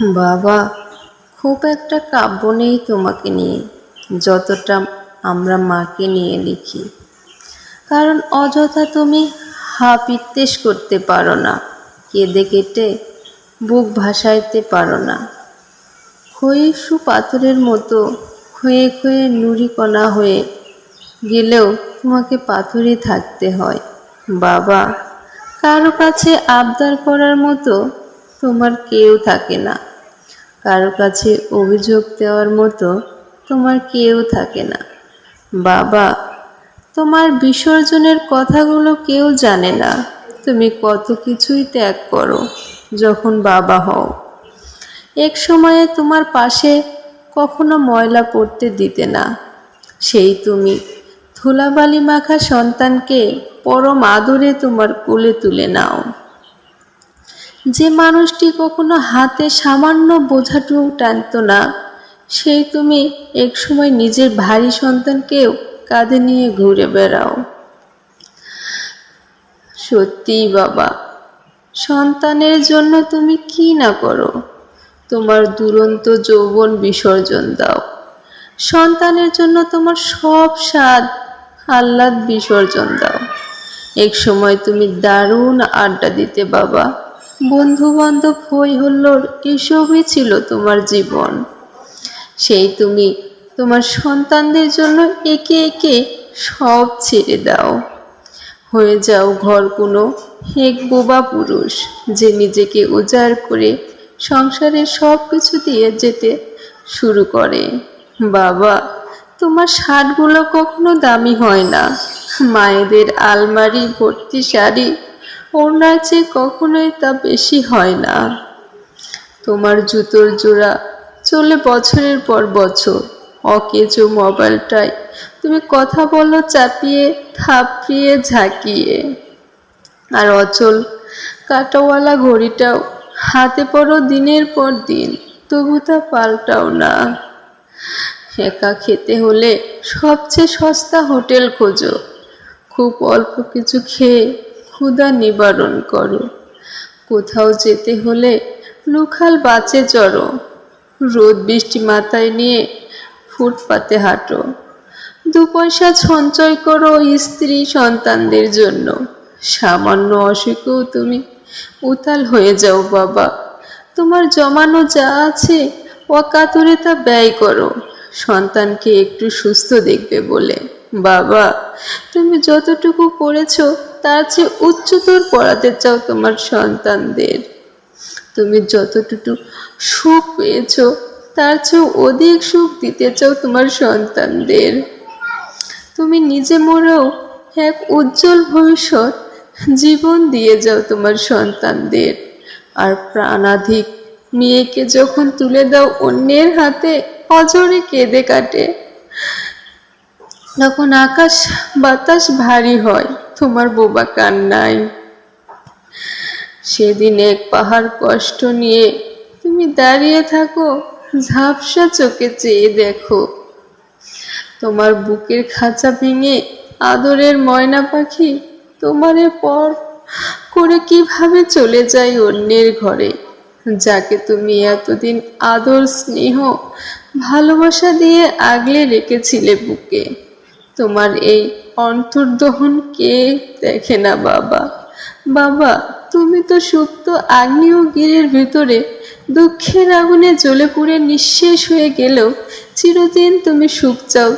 বাবা, খুব একটা কাব্য নেই তোমাকে নিয়ে, যতটা আমরা মাকে নিয়ে লিখি। কারণ অযথা তুমি হাপিত্তেশ করতে পারো না, কেঁদে কেটে বুক ভাসাইতে পারো না। ক্ষয়িষ্ণু পাথরের মতো ক্ষয়ে ক্ষয়ে নুড়িকণা হয়ে গেলেও তোমাকে পাথরই থাকতে হয়। বাবা, কারও কাছে আবদার করার মতো তোমার কেউ থাকে না। কারও কাছে অভিযোগ দেওয়ার মতো তোমার কেউ থাকে না। বাবা, তোমার বিসর্জনের কথাগুলো কেউ জানে না। তুমি কত কিছুই ত্যাগ করো যখন বাবা হও। এক সময়ে তোমার পাশে কখনো ময়লা পড়তে দিতে না। সেই তুমি ধুলাবালি মাখা সন্তানকে পরম আদরে তোমার কোলে তুলে নাও। যে মানুষটি কখনো হাতে সামান্য বোঝাটুকু টানত না, সেই তুমি একসময় নিজের ভারী সন্তানকেও কাঁধে নিয়ে ঘুরে বেড়াও। সত্যিই বাবা, সন্তানের জন্য তুমি কি না করো? তোমার দুরন্ত যৌবন বিসর্জন দাও। সন্তানের জন্য তোমার সব স্বাদ আহ্লাদ বিসর্জন দাও। এক সময় তুমি দারুণ আড্ডা দিতে বাবা বন্ধু বান্ধব হই হল্লোর এসবই ছিল তোমার জীবন। সেই তুমি তোমার সন্তানদের জন্য একে একে সব ছেড়ে দাও। হয়ে যাও ঘর কোনো এক বোবা পুরুষ, যে নিজেকে উজাড় করে সংসারের সব কিছু দিয়ে যেতে শুরু করে। বাবা, তোমার শার্টগুলো কখনো দামি হয় না। মায়েদের আলমারি, ভর্তি শাড়ি ওনার চেয়ে কখনোই তা বেশি হয় না। তোমার জুতোর জোড়া চলে বছরের পর বছর, অকেজো মোবাইলটাই। তুমি কথা বলো চাপিয়ে, থাপড়িয়ে, ঝাঁকিয়ে। আর অচল কাটাওয়ালা ঘড়িটাও, হাতে পড়ো দিনের পর দিন, তবু তা পাল্টাও না। একা খেতে হলে সবচেয়ে সস্তা হোটেল খোঁজো। খুব অল্প কিছু খেয়ে ক্ষুধা নিবারণ করো। কোথাও যেতে হলে লুখাল বাঁচে চড়ো। রোদ বৃষ্টি মাথায় নিয়ে ফুটপাতে হাঁটো। দু পয়সা সঞ্চয় করো স্ত্রী সন্তানদের জন্য। সামান্য অসুখেও তুমি উতাল হয়ে যাও বাবা। তোমার জমানো যা আছে অকাতরে তা ব্যয় করো। সন্তানকে একটু সুস্থ দেখবে বলে। বাবা, তুমি যতটুকু পড়েছো তার চেয়ে উচ্চতর পড়াতে চাও তোমার সন্তানদের। তুমি যতটুকু সুখ পেয়েছ, তার চেয়েও অধিক সুখ দিতে চাও তোমার সন্তানদের। তুমি নিজে মরেও এক উজ্জ্বল ভবিষ্যৎ জীবন দিয়ে যাও তোমার সন্তানদের। আর প্রাণাধিক মেয়েকে যখন তুলে দাও অন্যের হাতে অজরে কেঁদে কাটে। তখন আকাশ বাতাস ভারী হয়। তোমার বোবা কান্নায় সেদিন এক পাহাড় কষ্ট নিয়ে তুমি দাঁড়িয়ে থাকো, ঝাপসা চোখে চেয়ে দেখো। তোমার বুকের খাঁচা ভেঙে আদরের ময়না পাখি তোমারে পর করে কীভাবে চলে যায় অন্যের ঘরে? যাকে তুমি এতদিন আদর, স্নেহ, ভালোবাসা দিয়ে আগলে রেখেছিলে বুকে। তোমার এই অন্তর্দহন কে দেখে না, বাবা? বাবা, তুমি তো সুপ্ত আগ্নেয়গিরির ভিতরে দুঃখের আগুনে জ্বলে পুড়ে নিঃশেষ হয়ে গেলেও চিরদিন তুমি সুখ চাও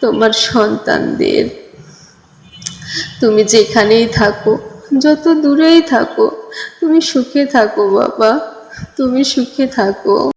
তোমার সন্তানদের। তুমি যেখানেই থাকো, যত দূরেই থাকো, তুমি সুখে থাকো, বাবা। তুমি সুখে থাকো।